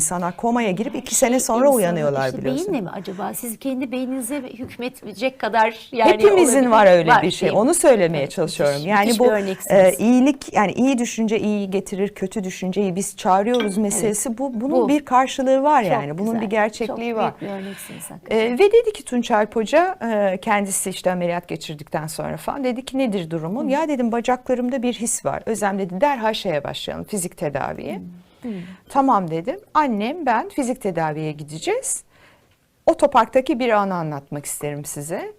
İnsanlar komaya girip iki sene sonra İnsanın uyanıyorlar işte biliyorsun. Beyinle mi acaba? Siz kendi beyninize hükmetmeyecek kadar yani Hepimizin olabilir. var öyle Var, bir şey. Onu söylemeye Evet, çalışıyorum. müthiş- yani müthiş bu e, iyilik yani iyi düşünce iyi getirir, kötü düşünceyi biz çağırıyoruz meselesi bu bunun Bu. bir karşılığı var Çok yani. Bunun güzel, bir gerçekliği çok var. büyük bir örneksiniz hakikaten. E, ve dedi ki Tunçalp Hoca e, kendisi işte ameliyat geçirdikten sonra falan dedi ki nedir durumun? Ya dedim bacaklarımda bir his var. Özlem dedi derhal şeye başlayalım fizik tedaviye. Tamam dedim. Annem ben fizik tedaviye gideceğiz. Otoparktaki bir anı anlatmak isterim size.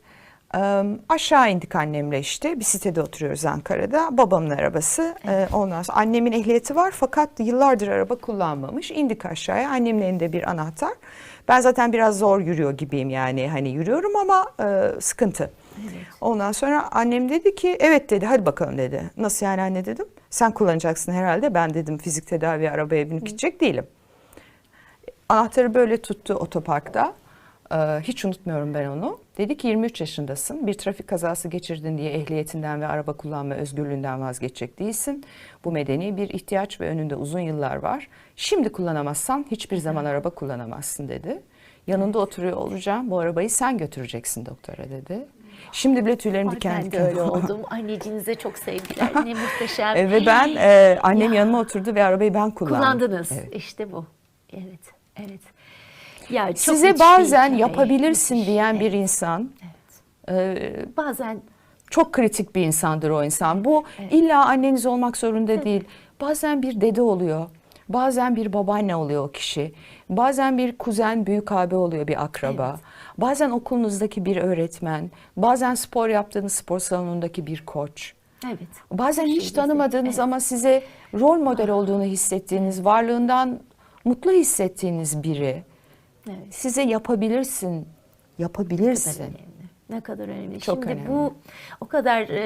Ee, aşağı indik annemle işte bir sitede oturuyoruz Ankara'da. Babamın arabası. Ee, ondan sonra annemin ehliyeti var fakat yıllardır araba kullanmamış. İndik aşağıya. Annemin elinde bir anahtar. Ben zaten biraz zor yürüyor gibiyim yani hani yürüyorum ama e, sıkıntı. Ondan sonra annem dedi ki evet dedi hadi bakalım dedi. Nasıl yani anne dedim. Sen kullanacaksın herhalde. Ben dedim fizik tedavi arabaya binip gidecek değilim. Anahtarı böyle tuttu otoparkta. Ee, hiç unutmuyorum ben onu. Dedi ki 23 yaşındasın. Bir trafik kazası geçirdin diye ehliyetinden ve araba kullanma özgürlüğünden vazgeçecek değilsin. Bu medeni bir ihtiyaç ve önünde uzun yıllar var. Şimdi kullanamazsan hiçbir zaman araba kullanamazsın dedi. Yanında oturuyor olacağım. Bu arabayı sen götüreceksin doktora dedi. Şimdi bile tüylerim Ay, diken ben de diken öyle oldu. oldum. Anneciğinize çok sevgiler. Ne muhteşem. Ve ben e, annem yanıma oturdu ve arabayı ben kullandım. Kullandınız. Evet. İşte bu. Evet. Evet. Ya çok Size bazen yapabilirsin Müthiş. diyen bir Evet, insan e, Bazen çok kritik bir insandır o insan. Bu illa anneniz olmak zorunda değil. Bazen bir dede oluyor. Bazen bir babaanne oluyor o kişi. Bazen bir kuzen, büyük abi oluyor bir akraba. Bazen okulunuzdaki bir öğretmen. Bazen spor yaptığınız spor salonundaki bir koç. evet. Bazen Şey hiç tanımadığınız evet. ama size rol model olduğunu hissettiğiniz, varlığından mutlu hissettiğiniz biri Evet. size yapabilirsin, Ne kadar yapabilirsin. önemli. Ne kadar önemli. Çok Şimdi önemli. bu o kadar e,